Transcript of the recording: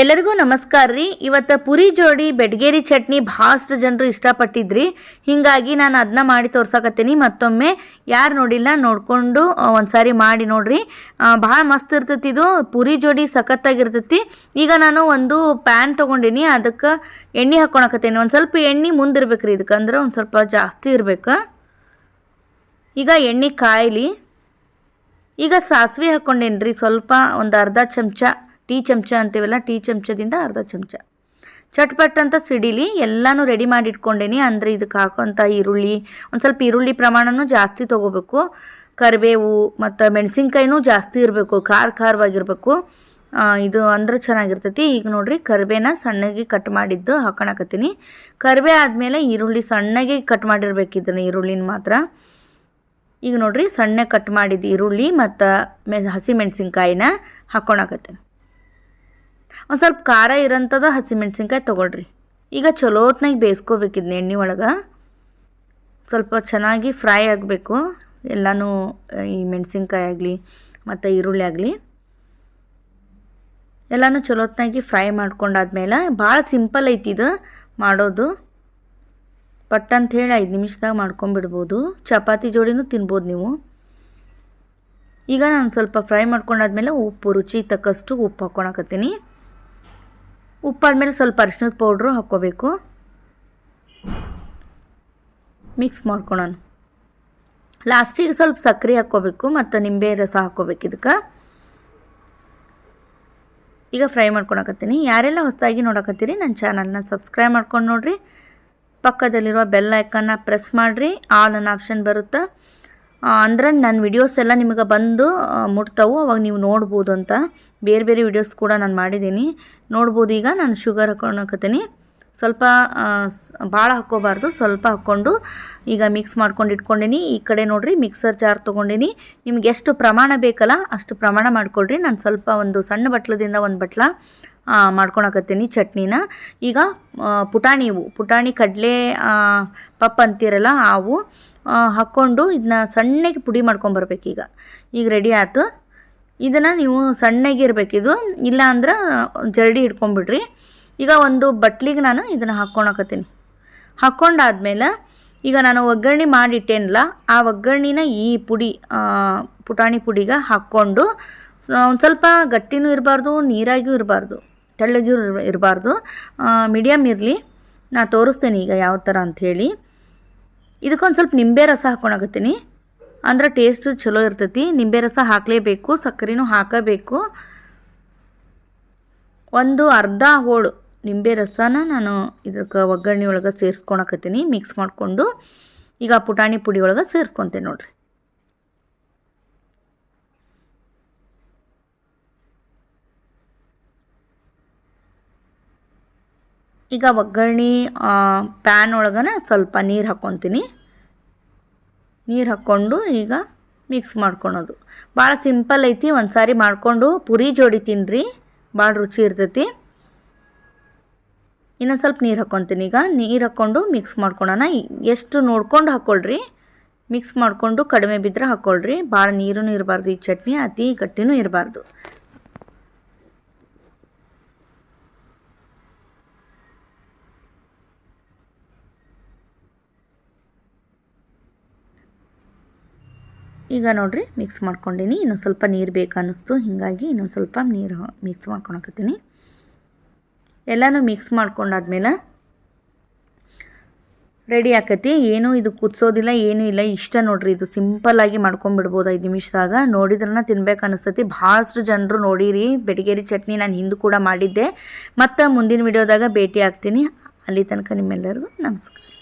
ಎಲ್ಲರಿಗೂ ನಮಸ್ಕಾರ ರೀ. ಇವತ್ತು ಪುರಿ ಜೋಡಿ ಬೆಡ್ಗೇರಿ ಚಟ್ನಿ ಭಾಳಷ್ಟು ಜನರು ಇಷ್ಟಪಟ್ಟಿದ್ರಿ. ಹೀಗಾಗಿ ನಾನು ಅದನ್ನ ಮಾಡಿ ತೋರ್ಸಕತ್ತೀನಿ. ಮತ್ತೊಮ್ಮೆ ಯಾರು ನೋಡಿಲ್ಲ ನೋಡಿಕೊಂಡು ಒಂದ್ಸಾರಿ ಮಾಡಿ ನೋಡ್ರಿ. ಭಾಳ ಮಸ್ತ್ ಇರ್ತೈತಿ ಇದು. ಪುರಿ ಜೋಡಿ ಸಖತ್ತಾಗಿರ್ತೈತಿ. ಈಗ ನಾನು ಒಂದು ಪ್ಯಾನ್ ತೊಗೊಂಡಿನಿ. ಅದಕ್ಕೆ ಎಣ್ಣೆ ಹಾಕ್ಕೊಳಕತ್ತೀನಿ ಒಂದು ಸ್ವಲ್ಪ ಎಣ್ಣೆ ಮುಂದಿರ್ಬೇಕು ರೀ ಇದಕ್ಕೆ. ಅಂದ್ರೆ ಒಂದು ಸ್ವಲ್ಪ ಜಾಸ್ತಿ ಇರಬೇಕು. ಈಗ ಎಣ್ಣೆ ಕಾಯಲಿ. ಈಗ ಸಾಸಿವೆ ಹಾಕ್ಕೊಂಡೇನಿ ರೀ ಸ್ವಲ್ಪ ಒಂದು ಅರ್ಧ ಚಮಚ. ಟೀ ಚಮಚ ಅಂತೀವಲ್ಲ, ಟೀ ಚಮಚದಿಂದ ಅರ್ಧ ಚಮಚ. ಚಟ್ಪಟ್ ಅಂತ ಸಿಡಿಲಿ ಎಲ್ಲನೂ ರೆಡಿ ಮಾಡಿ ಇಟ್ಕೊಂಡೇನಿ ಅಂದರೆ ಇದಕ್ಕೆ ಹಾಕೋಂಥ ಈರುಳ್ಳಿ, ಒಂದು ಸ್ವಲ್ಪ ಈರುಳ್ಳಿ ಪ್ರಮಾಣನೂ ಜಾಸ್ತಿ ತೊಗೋಬೇಕು. ಕರಿಬೇವು ಮತ್ತು ಮೆಣಸಿನ್ಕಾಯಿನೂ ಜಾಸ್ತಿ ಇರಬೇಕು, ಖಾರ ಖಾರವಾಗಿರಬೇಕು. ಇದು ಅಂದ್ರೆ ಚೆನ್ನಾಗಿರ್ತೈತಿ. ಈಗ ನೋಡ್ರಿ, ಕರಿಬೇನ ಸಣ್ಣಗೆ ಕಟ್ ಮಾಡಿದ್ದು ಹಾಕೋಣಕತ್ತೀನಿ. ಕರಿಬೇ ಆದಮೇಲೆ ಈರುಳ್ಳಿ ಸಣ್ಣಗೆ ಕಟ್ ಮಾಡಿರ್ಬೇಕು ಇದನ್ನು, ಈರುಳ್ಳಿನ ಮಾತ್ರ. ಈಗ ನೋಡ್ರಿ, ಸಣ್ಣ ಕಟ್ ಮಾಡಿದ್ದು ಈರುಳ್ಳಿ ಮತ್ತು ಮೆ ಹಸಿ ಮೆಣಸಿನ್ಕಾಯಿನ ಹಾಕ್ಕೊಳಕತ್ತೀನಿ ಒಂದು ಸ್ವಲ್ಪ ಖಾರ ಇರೋಂಥದ್ದು ಹಸಿಮೆಣ್ಸಿನ್ಕಾಯಿ ತೊಗೊಳ್ರಿ. ಈಗ ಚಲೋತ್ನಾಗ ಬೇಯಿಸ್ಕೋಬೇಕಿದ್ನ ಎಣ್ಣೆ ಒಳಗೆ. ಸ್ವಲ್ಪ ಚೆನ್ನಾಗಿ ಫ್ರೈ ಆಗಬೇಕು. ಎಲ್ಲನೂ ಈ ಮೆಣಸಿನ್ಕಾಯಿ ಆಗಲಿ, ಮತ್ತು ಈರುಳ್ಳಿ ಆಗಲಿ. ಎಲ್ಲನೂ ಚಲೋತ್ನಾಗಿ ಫ್ರೈ ಮಾಡ್ಕೊಂಡಾದ್ಮೇಲೆ ಭಾಳ ಸಿಂಪಲ್ ಐತಿ ಇದು ಮಾಡೋದು. ಪಟ್ ಅಂತ ಐದು ನಿಮಿಷದಾಗ ಮಾಡ್ಕೊಂಬಿಡ್ಬೋದು. ಚಪಾತಿ ಜೋಡಿನೂ ತಿನ್ಬೋದು ನೀವು. ಈಗ ನಾನು ಸ್ವಲ್ಪ ಫ್ರೈ ಮಾಡ್ಕೊಂಡಾದ್ಮೇಲೆ ಉಪ್ಪು, ರುಚಿ ತಕ್ಕಷ್ಟು ಉಪ್ಪು ಹಾಕ್ಕೊಳಕತ್ತೀನಿ ಉಪ್ಪಾದ್ಮೇಲೆ ಸ್ವಲ್ಪ ಅರಿಶಿನದ ಪೌಡ್ರು ಹಾಕ್ಕೋಬೇಕು. ಮಿಕ್ಸ್ ಮಾಡ್ಕೊಳೋಣ. ಲಾಸ್ಟಿಗೆ ಸ್ವಲ್ಪ ಸಕ್ಕರೆ ಹಾಕ್ಕೋಬೇಕು ಮತ್ತು ನಿಂಬೆ ರಸ ಹಾಕ್ಕೋಬೇಕು ಇದಕ್ಕೆ. ಈಗ ಫ್ರೈ ಮಾಡ್ಕೊಳಕತ್ತೀನಿ. ಯಾರೆಲ್ಲ ಹೊಸದಾಗಿ ನೋಡಕತ್ತೀರಿ, ನನ್ನ ಚಾನಲ್ನ ಸಬ್ಸ್ಕ್ರೈಬ್ ಮಾಡ್ಕೊಂಡು ನೋಡಿರಿ. ಪಕ್ಕದಲ್ಲಿರುವ ಬೆಲ್ ಐಕನ್ನ ಪ್ರೆಸ್ ಮಾಡಿರಿ. ಆಲ್ ಅನ್ನೋ ಆಪ್ಷನ್ ಬರುತ್ತೆ? ಅಂದ್ರೆ ನನ್ನ ವಿಡಿಯೋಸ್ ಎಲ್ಲ ನಿಮಗೆ ಬಂದು ಮುಟ್ತಾವು, ಅವಾಗ ನೀವು ನೋಡ್ಬೋದು ಅಂತ. ಬೇರೆ ಬೇರೆ ವಿಡಿಯೋಸ್ ಕೂಡ ನಾನು ಮಾಡಿದ್ದೀನಿ. ನೋಡ್ಬೋದು ಈಗ, ನಾನು ಶುಗರ್ ಹಾಕೊಳಕತ್ತೀನಿ ಸ್ವಲ್ಪ ಭಾಳ ಹಾಕ್ಕೋಬಾರ್ದು, ಸ್ವಲ್ಪ ಹಾಕ್ಕೊಂಡು ಈಗ ಮಿಕ್ಸ್ ಮಾಡ್ಕೊಂಡು ಇಟ್ಕೊಂಡಿನಿ. ಈ ಕಡೆ ನೋಡಿರಿ ಮಿಕ್ಸರ್ ಜಾರ್ ತೊಗೊಂಡಿನಿ. ನಿಮ್ಗೆ ಎಷ್ಟು ಪ್ರಮಾಣ ಬೇಕಲ್ಲ, ಅಷ್ಟು ಪ್ರಮಾಣ ಮಾಡ್ಕೊಳ್ರಿ. ನಾನು ಸ್ವಲ್ಪ ಒಂದು ಸಣ್ಣ ಬಟ್ಲದಿಂದ ಒಂದು ಬಟ್ಲ ಮಾಡ್ಕೊಳಕತ್ತೀನಿ ಚಟ್ನಿನ. ಈಗ ಪುಟಾಣಿ ಇವು ಪುಟಾಣಿ ಕಡಲೆ ಪಪ್ ಅಂತೀರಲ್ಲ ಅವು ಹಾಕ್ಕೊಂಡು ಇದನ್ನ ಸಣ್ಣಗೆ ಪುಡಿ ಮಾಡ್ಕೊಂಬರ್ಬೇಕೀಗ ಈಗ. ರೆಡಿ ಆಯ್ತು. ಇದನ್ನು ನೀವು ಸಣ್ಣಗೆ ಇರಬೇಕಿದು ಇಲ್ಲ ಅಂದ್ರೆ ಜರಡಿ ಹಿಡ್ಕೊಂಬಿಡ್ರಿ ಈಗ ಒಂದು ಬಟ್ಲಿಗೆ ನಾನು ಇದನ್ನು ಹಾಕ್ಕೊಳಕತ್ತೀನಿ. ಹಾಕ್ಕೊಂಡಾದ್ಮೇಲೆ ಈಗ ನಾನು ಒಗ್ಗರಣೆ ಮಾಡಿಟ್ಟೇನಲ್ಲ, ಆ ಒಗ್ಗರಣೆನ ಈ ಪುಡಿ ಪುಟಾಣಿ ಪುಡಿಗೆ ಹಾಕ್ಕೊಂಡು ಒಂದು ಸ್ವಲ್ಪ ಗಟ್ಟಿನೂ ಇರಬಾರ್ದು, ನೀರಾಗಿಯೂ ಇರಬಾರ್ದು. ತೆಳ್ಳಗಿಯೂ ಇರಬಾರ್ದು. ಮೀಡಿಯಮ್ ಇರಲಿ. ನಾ ತೋರಿಸ್ತೇನೆ ಈಗ ಯಾವ ಥರ ಅಂಥೇಳಿ ಇದಕ್ಕೊಂದು ಸ್ವಲ್ಪ ನಿಂಬೆ ರಸ ಹಾಕ್ಕೊಳಕತ್ತೀನಿ ಅಂದ್ರೆ ಟೇಸ್ಟು ಚಲೋ ಇರ್ತೈತಿ. ನಿಂಬೆ ರಸ ಹಾಕಲೇಬೇಕು, ಸಕ್ಕರೆನೂ ಹಾಕಬೇಕು. ಒಂದು ಅರ್ಧ ಹೋಳು ನಿಂಬೆ ರಸನ ನಾನು ಇದಕ್ಕೆ ಒಗ್ಗರಣೆ ಒಳಗೆ ಸೇರಿಸ್ಕೊಳಕತ್ತೀನಿ ಮಿಕ್ಸ್ ಮಾಡಿಕೊಂಡು. ಈಗ ಪುಟಾಣಿ ಪುಡಿ ಒಳಗೆ ಸೇರಿಸ್ಕೊತೇನೆ ನೋಡ್ರಿ. ಈಗ ಒಗ್ಗರಣೆ ಪ್ಯಾನ್ ಒಳಗನ ಸ್ವಲ್ಪ ನೀರು ಹಾಕ್ಕೊತೀನಿ ನೀರು ಹಾಕ್ಕೊಂಡು ಈಗ ಮಿಕ್ಸ್ ಮಾಡ್ಕೊಳೋದು. ಭಾಳ ಸಿಂಪಲ್ ಐತಿ ಒಂದು ಸಾರಿ ಮಾಡಿಕೊಂಡು ಪುರಿ ಜೋಡಿ ತಿನ್ನಿರಿ ಭಾಳ ರುಚಿ ಇರ್ತೈತಿ. ಇನ್ನೊಂದು ಸ್ವಲ್ಪ ನೀರು ಹಾಕ್ಕೊತೀನಿ ಈಗ. ನೀರು ಹಾಕ್ಕೊಂಡು ಮಿಕ್ಸ್ ಮಾಡ್ಕೊಳೋಣ. ಎಷ್ಟು ನೋಡ್ಕೊಂಡು ಹಾಕ್ಕೊಳ್ರಿ ಮಿಕ್ಸ್ ಮಾಡಿಕೊಂಡು ಕಡಿಮೆ ಬಿದ್ದರೆ ಹಾಕ್ಕೊಳ್ರಿ ಭಾಳ ನೀರೂ ಇರಬಾರ್ದು, ಈ ಚಟ್ನಿ ಅತಿ ಗಟ್ಟಿನೂ ಇರಬಾರ್ದು. ಈಗ ನೋಡಿರಿ ಮಿಕ್ಸ್ ಮಾಡ್ಕೊಂಡಿನಿ. ಇನ್ನೊಂದು ಸ್ವಲ್ಪ ನೀರು ಬೇಕು ಅನ್ನಿಸ್ತು. ಹೀಗಾಗಿ ಇನ್ನೊಂದು ಸ್ವಲ್ಪ ನೀರು ಮಿಕ್ಸ್ ಮಾಡ್ಕೊಳಕತ್ತೀನಿ. ಎಲ್ಲನೂ ಮಿಕ್ಸ್ ಮಾಡ್ಕೊಂಡಾದ್ಮೇಲೆ ರೆಡಿ ಆಕತಿ. ಏನೂ ಇದು ಕುದಿಸೋದಿಲ್ಲ, ಏನೂ ಇಲ್ಲ. ಇಷ್ಟ ನೋಡ್ರಿ, ಇದು ಸಿಂಪಲ್ಲಾಗಿ ಮಾಡ್ಕೊಂಬಿಡ್ಬೋದು ಐದು ನಿಮಿಷದಾಗ. ನೋಡಿದ್ರನ್ನ ತಿನ್ಬೇಕು ಅನಿಸ್ತತಿ ಭಾಳಷ್ಟು ಜನರು ನೋಡಿರಿ. ಬೆಟಗೇರಿ ಚಟ್ನಿ ನಾನು ಹಿಂದೂ ಕೂಡ ಮಾಡಿದ್ದೆ. ಮತ್ತು ಮುಂದಿನ ವಿಡಿಯೋದಾಗ ಭೇಟಿ ಆಗ್ತೀನಿ. ಅಲ್ಲಿ ತನಕ ನಿಮ್ಮೆಲ್ಲರಿಗೂ ನಮಸ್ಕಾರ.